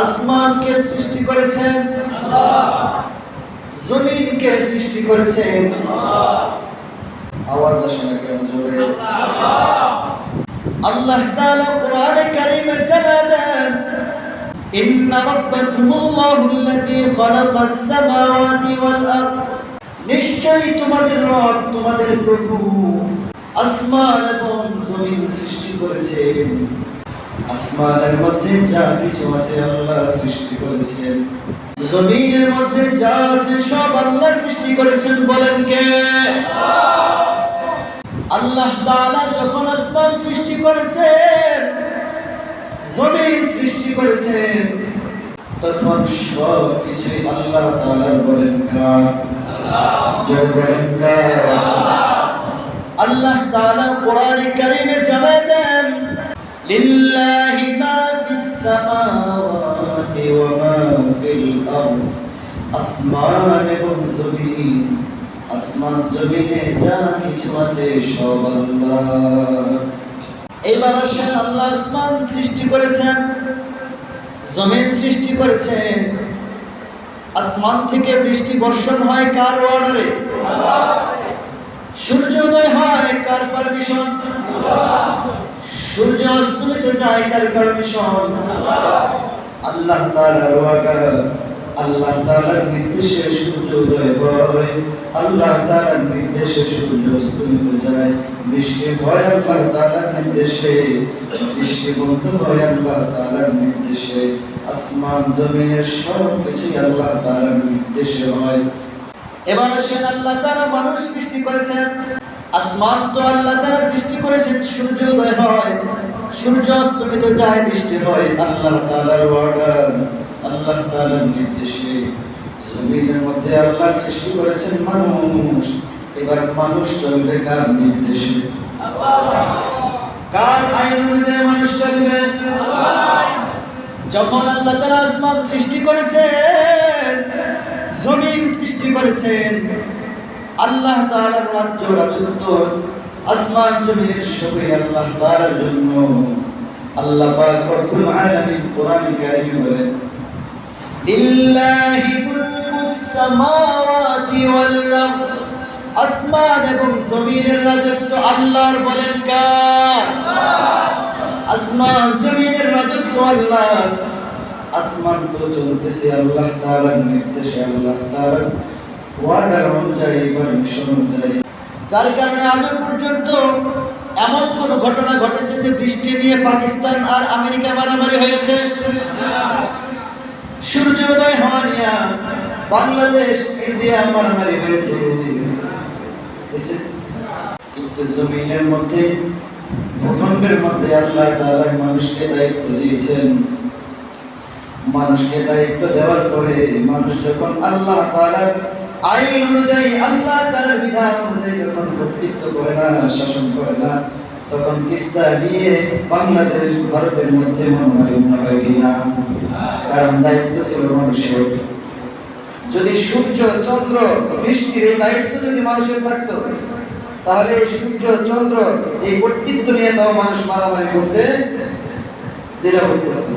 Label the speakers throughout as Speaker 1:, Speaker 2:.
Speaker 1: আসমানকে সৃষ্টি করেছেন, জমিনকে সৃষ্টি করেছেন। আওয়াজ আসে না কেন জোরে? আল্লাহ তাআলা কোরআনে কারীমে জানা দেন, ইন্না রাব্বাকুমুল্লাহু আল্লাযী খালাকাস সামাওয়াতি ওয়াল আরদ। নিশ্চয়ই তোমাদের রব, তোমাদের প্রভু আসমান এবং জমিন সৃষ্টি করেছেন। আসমানের মধ্যে যা কিছু আছে আল্লাহ সৃষ্টি করেছেন। জমিনের মধ্যে যা আছে সব আল্লাহ সৃষ্টি করেছেন, বলেন কে? আল্লাহ তাআলা যখন আসমান সৃষ্টি করেছেন, জমিন সৃষ্টি করেছেন, তখন সব কিছুই আল্লাহ তাআলার বলেন কার? জয় বলেন কার? আল্লাহ তাআলা কোরআনে কারীমে জানায় দেন মা ফিস সামাওয়াতি ওয়া মা ফিল আরদ আসমান এবং জমিন, আসমান জমিনে যা কিছু আছে এবার আসেন আল্লাহ আসমান সৃষ্টি করেছেন, জমিন সৃষ্টি করেছেন। আসমান থেকে বৃষ্টি বর্ষণ হয় কার অর্ডারে সূর্যোদয় হয় কার পারমিশন সূর্য যায় কার পারমিশন আল্লাহ তাআলার আল্লাহ তাআলার নির্দেশে সূর্য উদয় হয়। আল্লাহ তাআলার নির্দেশে সূর্য অস্তমিত যায়। বৃষ্টি হয় আল্লাহ তাআলার নির্দেশে। বৃষ্টি বন্ধ হয় আল্লাহ তাআলার নির্দেশে। আসমান জমিনের সব কিছুই আল্লাহ তাআলার নির্দেশে হয়। এবার আসেন আল্লাহ তাআলা মানুষ সৃষ্টি করেছেন। আসমান তো আল্লাহ তাআলা সৃষ্টি করেছেন, সূর্য উদয় হয়। সূর্য অস্তমিত যায় বৃষ্টি হয়। আল্লাহ তাআলার অর্ডার আল্লাহ তাআলার নির্দেশে জমিনের মধ্যে আল্লাহ সৃষ্টি করেছেন মানুষ। এবার মানুষ চলবে কার নির্দেশে? কার আইন অনুযায়ী মানুষ চলবে? যখন আল্লাহ তাআলা আসমান সৃষ্টি করেছেন, জমিন সৃষ্টি করেছেন, আল্লাহ তাআলার রাজ্য রাজত্ব আসমান জমিনের সবই আল্লাহ তাআলার জন্য আল্লাহ পাক রব্বুল আলামিন কোরআনে কারীমে বলেন, লিল্লাহি মুলকুস সামাওয়াতি ওয়াল আরদ। আসমান এবং জমিনের রাজত্ব আল্লাহর বলেন কার? আসমান জমিনের রাজত্ব আল্লাহ আসমান তো চলতেছে আল্লাহ তাআলার নির্দেশে, আল্লাহ তাআলার ওয়ার্ডার অনুযায়ী পারমিশন অনুযায়ী। যার কারণে আজও পর্যন্ত এমন কোন ঘটনা ঘটেছে যে বৃষ্টি নিয়ে পাকিস্তান আর আমেরিকা মারামারি হয়েছে সূর্যোদয় হওয়া বাংলাদেশ, ইন্ডিয়া মারামারি হয়েছে? কিন্তু জমিনের মধ্যে, ভূখণ্ডের মধ্যে আল্লাহ তাআলা মানুষকে দায়িত্ব দিয়েছেন মানুষকে দায়িত্ব দেওয়ার পরে মানুষ যখন আল্লাহ তাআলার আইন অনুযায়ী, আল্লাহ তাআলার বিধান অনুযায়ী যখন কর্তৃত্ব করে না, শাসন করে না, তখন তিস্তা নিয়ে বাংলাদেশ ভারতের মধ্যে মনোমালিন্য হয় কিনা কারণ দায়িত্ব ছিল মানুষের যদি সূর্য, চন্দ্র, বৃষ্টির এই দায়িত্ব যদি মানুষের থাকতো, তাহলে এই সূর্য, চন্দ্র এই কর্তৃত্ব নিয়ে তাও মানুষ মারামারি করতে দ্বিধাবোধ করতো।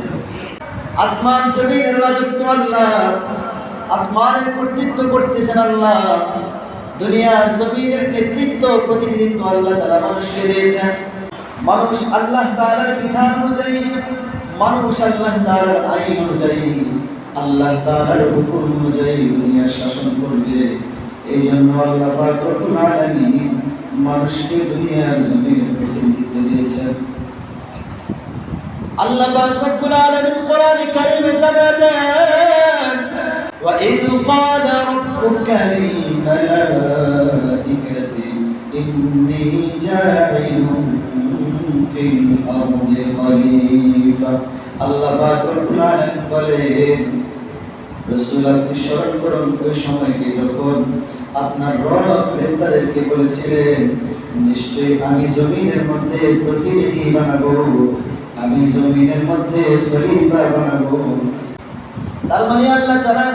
Speaker 1: আসমান, জমিনের রাজত্ব আল্লাহ আসমানের কর্তৃত্ব করতেছেন আল্লাহ। দুনিয়ার জমিনের নেতৃত্ব প্রতিনিধিত্ব আল্লাহ তারা মানুষকে দিয়েছেন। মানুষ আল্লাহ তালার বিধান অনুযায়ী, মানুষ আল্লাহ তালার আইন অনুযায়ী, আল্লাহ তালার হুকুম অনুযায়ী দুনিয়ার শাসন করবে। এই জন্য আল্লাহ মানুষকে দুনিয়ার জমিনের প্রতিনিধিত্ব দিয়েছেন। আল্লাহ ফাকরুল আলামিন কোরআন কারিমে জানা দেয় قال ربك للملائكة إني جاعل في الأرض خليفة আল্লাহ পাক রব্বুল আলামিন বলেন রাসূল আপনি স্মরণ করুন ওই সময়কে যখন আপনার রব ফেরেশতাদেরকে বলেছিলেন নিশ্চয়ই আমি জমিনের মধ্যে প্রতিনিধি বানাবো আমি জমিনের মধ্যে খলিফা বানাবো তার মানে আল্লাহ তারা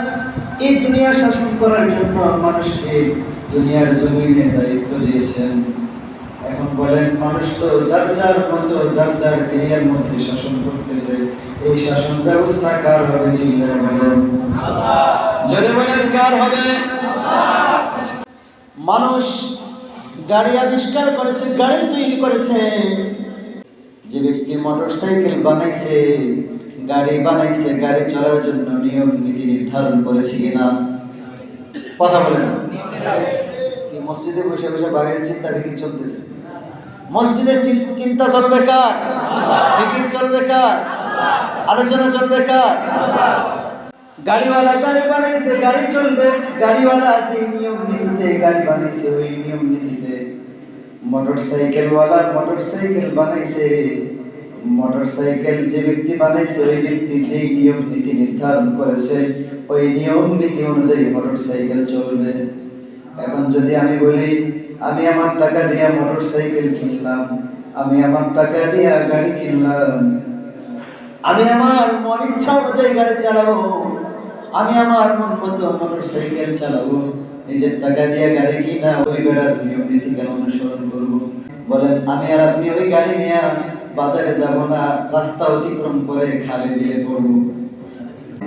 Speaker 1: এই দুনিয়া শাসন করার জন্য মানুষকে দুনিয়ার জমিনে দায়িত্ব দিয়েছেন। এখন বলেন, মানুষ তো যার যার মতো, যার যার এরিয়ার মধ্যে শাসন করতেছে, এই শাসন ব্যবস্থা কার হবে, চিন্তা বলেন যদি বলেন, কার হবে? মানুষ গাড়ি আবিষ্কার করেছে, গাড়ি তৈরি করেছে। যে ব্যক্তি মোটর সাইকেল বানাইছে গাড়ি বানাইছে, গাড়ি চলার জন্য নিয়ম, নীতি নির্ধারণ করেছে কিনা? কথা বলে না। মসজিদে বসে বসে বাইরের চিন্তা ফিকির চলতেছে? মসজিদের চিন্তা চলবে কার? ফিকির চলবে কার? আলোচনা চলবে কার? গাড়িওয়ালা, গাড়ি বানাইছে, গাড়ি চলবে। গাড়িওয়ালা যে নিয়ম, নীতিতে গাড়ি বানাইছে, ওই নিয়ম, নীতিতে মোটরসাইকেলওয়ালা মোটরসাইকেল বানাইছে। মোটরসাইকেল যে ব্যক্তি বানাইছে, ওই ব্যক্তি যে নিয়ম নীতি নির্ধারণ করেছে, ওই নিয়ম নীতি অনুযায়ী মোটরসাইকেল চলবে। এখন যদি আমি বলি, আমি আমার টাকা দিয়ে মোটরসাইকেল কিনলাম, আমি আমার টাকা দিয়ে গাড়ি কিনলাম, আমি আমার মন ইচ্ছা অনুযায়ী গাড়ি চালাবো, আমি আমার মন মতো মোটর সাইকেল চালাবো, নিজের টাকা দিয়ে গাড়ি কিনা, ওই বেড়ার নিয়ম নীতি কেন অনুসরণ করব? বলেন, আমি আর আপনি ওই গাড়ি নিয়ে বাজারে যাব না, রাস্তা অতিক্রম করে খালে নিয়ে পড়ব।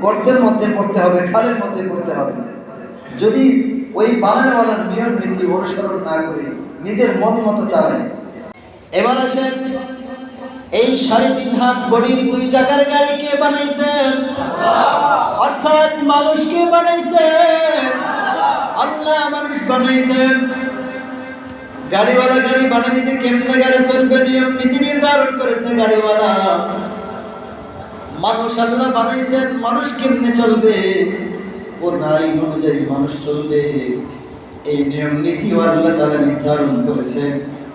Speaker 1: গর্তের মধ্যে পড়তে হবে, খালের মধ্যে পড়তে হবে। যদি ওই বানানোওয়ালার নিয়ম নীতি অনুসরণ না করে, নিজের মন মতো চালায় এবার আসেন, এই সাড়ে তিন হাত বডির দুই চাকার গাড়ি কে বানাইছেন? অর্থাৎ মানুষ কে বানাইছেন? আল্লাহ মানুষ বানাইছেন। গাড়িওয়ালা গাড়ি বানাইছে, কেমনে গাড়ি চলবে নিয়ম, নীতি নির্ধারণ করেছে গাড়িওয়ালা। মানুষ আল্লাহ বানাইছেন, মানুষ কেমনে চলবে? কোন আইন অনুযায়ী মানুষ চলবে। এই নিয়ম, নীতিও আল্লাহ তালা নির্ধারণ করেছেন।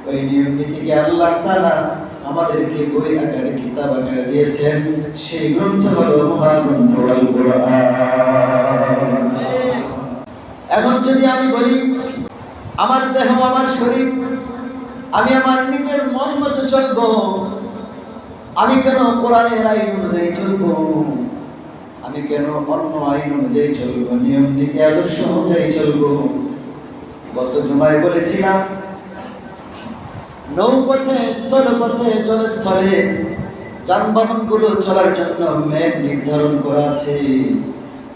Speaker 1: ওই নিয়ম, নীতিকে আল্লাহ তালা আমাদেরকে বই আকারে, কিতাব আকারে দিয়েছেন। সেই গ্রন্থ হলো মহাগ্রন্থ এখন যদি আমি বলি আমার দেহ, আমার শরীর, আমি আমার নিজের মন মতো চলবো। আমি কেন কোরআনের আইন অনুযায়ী চলবো? আমি কেন অন্য আইন অনুযায়ী চলবো? নিয়ম নীতি, আদর্শ অনুযায়ী চলবো? গত জুমায় বলেছিলাম, নৌপথে, স্থলপথে, জলস্থলে যানবাহনগুলো চলার জন্য ম্যাপ নির্ধারণ করা আছে।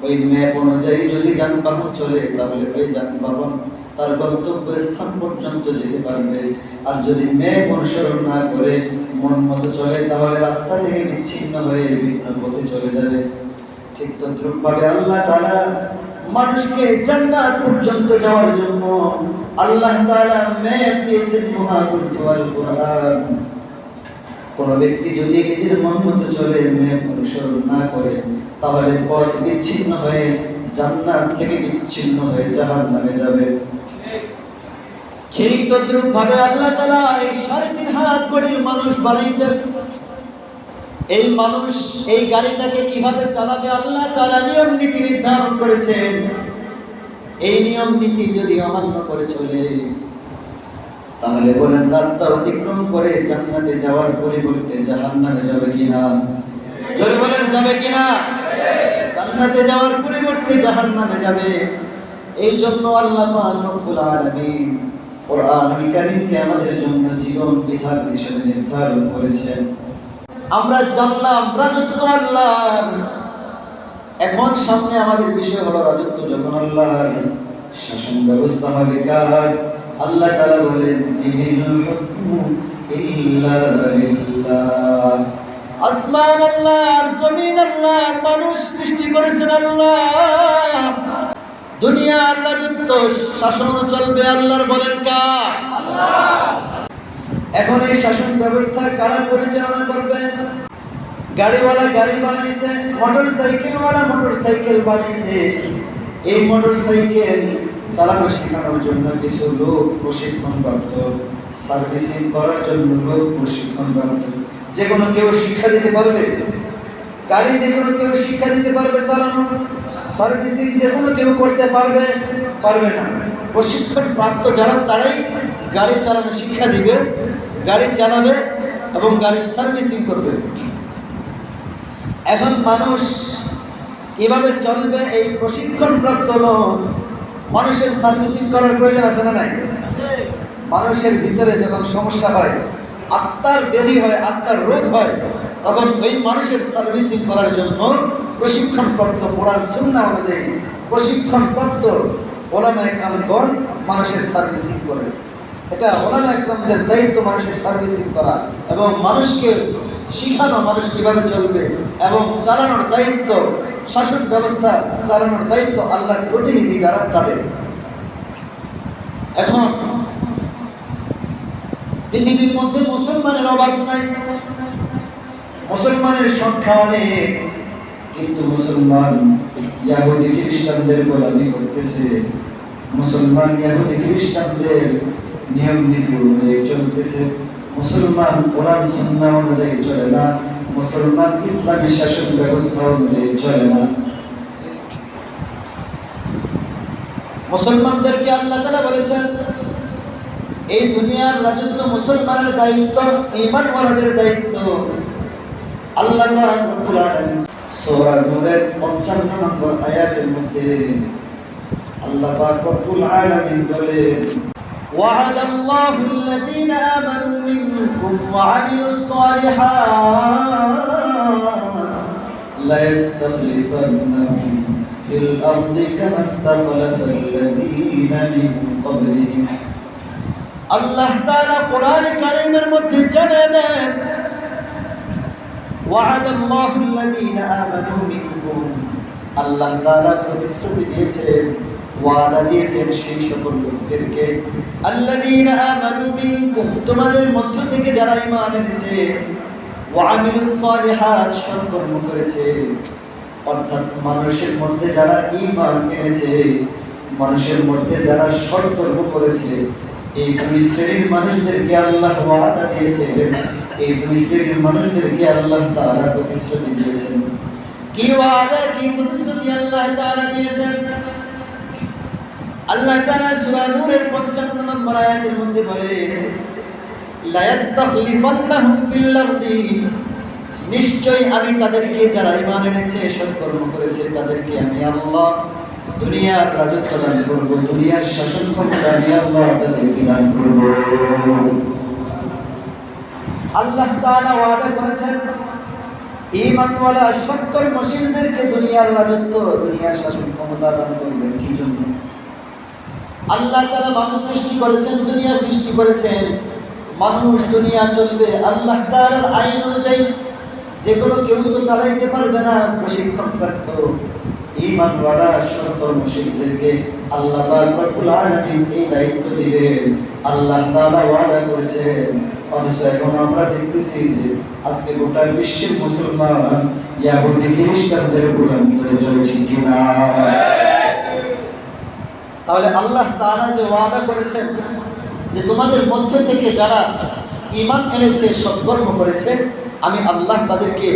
Speaker 1: ওই ম্যাপ অনুযায়ী যদি যানবাহন চলে, তাহলে ওই যানবাহন তার গন্তব্য স্থান পর্যন্ত যেতে পারবে। আর যদি ম্যাপ অনুসরণ না করে, মন মতো চলে, তাহলে রাস্তা থেকে বিচ্ছিন্ন হয়ে বিভিন্ন পথে চলে যাবে। ঠিক তদ্রুপ ভাবে আল্লাহ তাআলা মানুষকে জান্নাত পর্যন্ত যাওয়ার জন্য আল্লাহ তাআলা ম্যাপ দিয়েছেন মহাগ্রন্থ আল কোরআন কোন ব্যক্তি যদি নিজের মন মতো চলে অনুসরণ না করে, তাহলে পথ বিচ্ছিন্ন হয়ে জান্নাত থেকে বিচ্ছিন্ন হয়ে জাহান্নামে যাবে। ঠিক তদ্রুপ ভাবে আল্লাহ এই সাড়ে তিন বডির মানুষ বানাইছেন এই মানুষ এই গাড়িটাকে কীভাবে চালাবে আল্লাহ নিয়ম নীতি নির্ধারণ করেছেন। এই নিয়ম নীতি যদি অমান্য করে চলে তাহলে বলেন, রাস্তা অতিক্রম করে জান্নাতে যাওয়ার পরিবর্তে জাহান্নামে যাবে কিনা? যদি বলেন, যাবে কিনা? জান্নাতে যাওয়ার পরিবর্তে জাহান্নামে যাবে। এই জন্য আল্লাহ পাক রব্বুল আলামিন কোরআনুল কারীমকে আমাদের জন্য জীবন বিধান হিসেবে নির্ধারণ করেছেন। আমরা জানলাম রাজত্ব আল্লাহর। এখন সামনে আমাদের বিষয় হলো রাজত্ব যখন আল্লাহর শাসন ব্যবস্থা হবে কার? আল্লাহ তাআলা বলেন, ইনিল হুকমু ইল্লা আসমান আল্লাহর জমিন আল্লাহর মানুষ সৃষ্টি করেছেন আল্লাহ। দুনিয়ার রাজত্ব, শাসন চলবে আল্লাহর বলেন কার? এখন এই শাসন ব্যবস্থা কারা পরিচালনা করবে গাড়িওয়ালা গাড়ি বানাইছে মোটর সাইকেলওয়ালা মোটর সাইকেল এই মোটর সাইকেল চালানো শেখানোর জন্য কিছু লোক প্রশিক্ষণ প্রাপ্ত, সার্ভিসিং করার জন্য লোক প্রশিক্ষণ প্রাপ্ত। যে কোনো কেউ শিক্ষা দিতে পারবে? গাড়ি যে কোনো কেউ শিক্ষা দিতে পারবে চালানো সার্ভিসিং যে কোনো কেউ করতে পারবে পারবে না। প্রশিক্ষণ প্রাপ্ত যারা, তারাই গাড়ি চালানো শিক্ষা দিবে, গাড়ি চালাবে এবং গাড়ির সার্ভিসিং করবে। এখন মানুষ কীভাবে চলবে এই প্রশিক্ষণ প্রাপ্ত লোক? মানুষের সার্ভিসিং করার প্রয়োজন আছে না নাই? মানুষের ভিতরে যখন সমস্যা হয়, আত্মার ব্যাধি হয়, আত্মার রোগ হয়, তখন ওই মানুষের সার্ভিসিং করার জন্য প্রশিক্ষণপ্রাপ্ত কোরআন সুন্না অনুযায়ী প্রশিক্ষণপ্রাপ্ত ওলামা একরামগণ মানুষের সার্ভিসিং করে। এটা ওলামা একরামদের দায়িত্ব মানুষের সার্ভিসিং করা এবং মানুষকে শিখানো মানুষ কীভাবে চলবে এবং চালানোর দায়িত্ব শাসন ব্যবস্থা চালানোর দায়িত্ব আল্লাহর প্রতিনিধি যারা, তাদের। এখন, পৃথিবীর মধ্যে মুসলমানের অভাব নাই। মুসলমানের সংখ্যা অনেক, কিন্তু মুসলমান ইয়াহুদি খ্রিস্টানদের গোলামি করতেছে। মুসলমান ইয়াহুদি খ্রিস্টানদের নিয়ম নীতি অনুযায়ী চলতেছে। মুসলমান কোরআন সন্না অনুযায়ী চলে না। মুসলমান ইসলামী শাসন ব্যবস্থা অনুযায়ী চলে না। মুসলমানদেরকে আল্লাহ তালা বলেছেন, এই দুনিয়ার রাজত্ব মুসলমানের দায়িত্ব ইমান ওয়ালাদের দায়িত্ব। আল্লাহ সূরা নূরের 55 নম্বর আয়াতের মধ্যে আল্লাহ পাক রব্বুল আলামিন وعد الله الذين آمنوا منكم وعملوا الصالحات ليستخلفنهم في الأرض كما استخلف الذين من قبلهم আল্লাহ তাআলা কোরআন কারীমের মধ্যে জানায় দেন وعد الله الذين آمنوا منكم আল্লাহ তাআলা প্রতিশ্রুতি দিয়েছেন ওয়াদা সেই সকল তোমাদের মধ্য থেকে যারা ঈমান এনেছে করেছে। অর্থাৎ মানুষের মধ্যে যারা ঈমান এনেছে, মানুষের মধ্যে যারা সৎকর্ম করেছে, এই দুই শ্রেণির মানুষদেরকে আল্লাহ ওয়াদা দিয়েছেন, এই দুই শ্রেণির মানুষদেরকে আল্লাহ তাআলা প্রতিশ্রুতি দিয়েছেন। কি ওয়াদা, কি প্রতিশ্রুতি আল্লাহ তাআলা দিয়েছেন? আল্লাহ তাআলা সূরা নূরের 55 নম্বর আয়াতের মধ্যে বলেন লা ইস্তাখলিফান্নাহুম ফিল আরদি নিশ্চয় আমি তাদেরকে, যারা এনেছে করেছে, তাদেরকে আমি আল্লাহ দুনিয়ার রাজত্ব দান করব, দুনিয়ার শাসন ক্ষমতা আমি আল্লাহ তাদেরকে দান করব। আল্লাহ তাআলা ওয়াদা করেছেন দুনিয়ার রাজত্ব, দুনিয়ার শাসন ক্ষমতা দান করবেন। কি জন্য? আল্লাহ তাআলা মানুষ সৃষ্টি করেছেন, দুনিয়া সৃষ্টি করেছেন। মানুষ, দুনিয়া চলবে। আল্লাহ তাআলার আইন অনুযায়ী যে কোনো কেউ তো চালাইতে পারবে না, প্রশিক্ষণ প্রাপ্ত। ঈমানওয়ালা সৎকর্মশীলদেরকে আল্লাহ পাক রব্বুল আলামিন এই দায়িত্ব দিবেন। আল্লাহ তাআলা ওয়াদা করেছেন। অথচ এখন আমরা দেখতেছি যে আজকে গোটা বিশ্বের মুসলমান ইয়াহুদি খ্রিস্টানদের গোলামি করে চলছে কিনা। তাহলে আল্লাহ তাআলা যে ওয়াদা করেছেন যে তোমাদের মধ্য থেকে যারা ইমান এনেছে, সৎকর্ম করেছে, আমি আল্লাহ তাদেরকে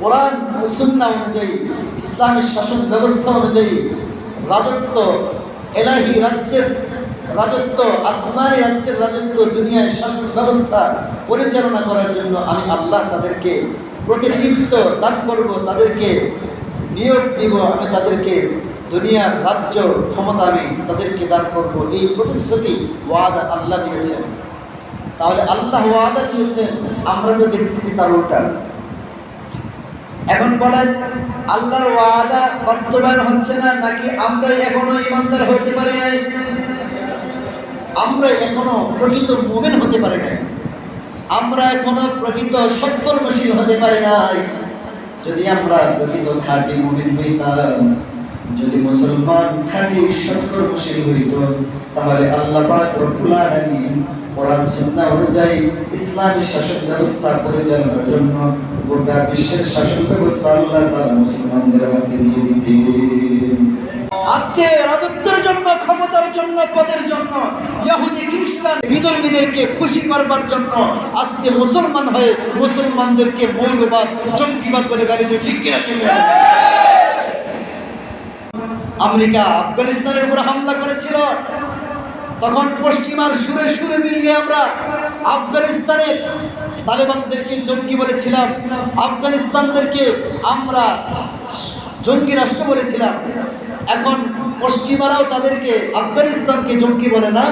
Speaker 1: কোরআন ও সুন্নাহ অনুযায়ী ইসলামের শাসন ব্যবস্থা অনুযায়ী রাজত্ব, এলাহি রাজ্যের রাজত্ব, আসমানি রাজ্যের রাজত্ব, দুনিয়ায় শাসন ব্যবস্থা পরিচালনা করার জন্য আমি আল্লাহ তাদেরকে প্রতিনিধিত্ব দান করব, তাদেরকে নিয়োগ দিব, আমি তাদেরকে দুনিয়ার রাজ্য ক্ষমতা আমি তাদেরকে দান করব। এই প্রতিশ্রুতি ওয়াদা আল্লাহ দিয়েছেন। তাহলে আল্লাহ ওয়াদা দিয়েছেন, আমরা তো দেখতেছি তার উল্টা। এখন বলেন, আল্লাহর ওয়াদা বাস্তবায়ন হচ্ছে না, নাকি আমরাই এখনও ইমানদার হতে পারি নাই? আমরা এখনও প্রকৃত মুমিন হতে পারি নাই। আমরা এখনও প্রকৃত সত্যর সৎকর্মশীল হতে পারি নাই। যদি আমরা প্রকৃত খাঁটি মুমিন হইতাম যদি মুসলমান খাঁটি সৎকর্মশীল হইত, তাহলে আল্লাহ পাক রব্বুল আলামিন কোরআন, সুন্নাহ অনুযায়ী ইসলামী শাসন ব্যবস্থা পরিচালনার জন্য গোটা বিশ্বের শাসন ব্যবস্থা আল্লাহ তাআলা মুসলমানদের হাতে দিয়ে দিতেন। আজকে রাজত্বের জন্য, ক্ষমতার জন্য, পদের জন্য, ইহুদি, খ্রিস্টান, বিধর্মীদেরকে খুশি করবার জন্য আজকে মুসলমান হয়ে মুসলমানদেরকে মৌলবাদ, জঙ্গিবাদ বলে গালি দিয়ে ঠিক কিনা চলে আমেরিকা আফগানিস্তানের উপরে হামলা করেছিল। তখন পশ্চিমার সুরে সুরে মিলিয়ে আমরা আফগানিস্তানের তালেবানদেরকে জঙ্গি বলেছিলাম। আফগানিস্তানদেরকে আমরা জঙ্গি রাষ্ট্র বলেছিলাম। এখন পশ্চিমারাও তাদেরকে আফগানিস্তানকে জঙ্গি বলে না,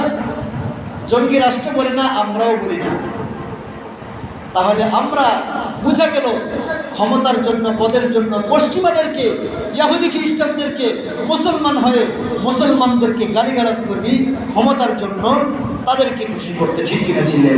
Speaker 1: জঙ্গি রাষ্ট্র বলে না, আমরাও বলি না। তাহলে আমরা বুঝা গেল ক্ষমতার জন্য, পদের জন্য, পশ্চিমাদেরকে ইয়াহুদি খ্রিস্টানদেরকে, মুসলমান হয়ে মুসলমানদেরকে গালিগালাজ করবি, ক্ষমতার জন্য তাদেরকে খুশি করতে ঠিক কিনা ছিলেন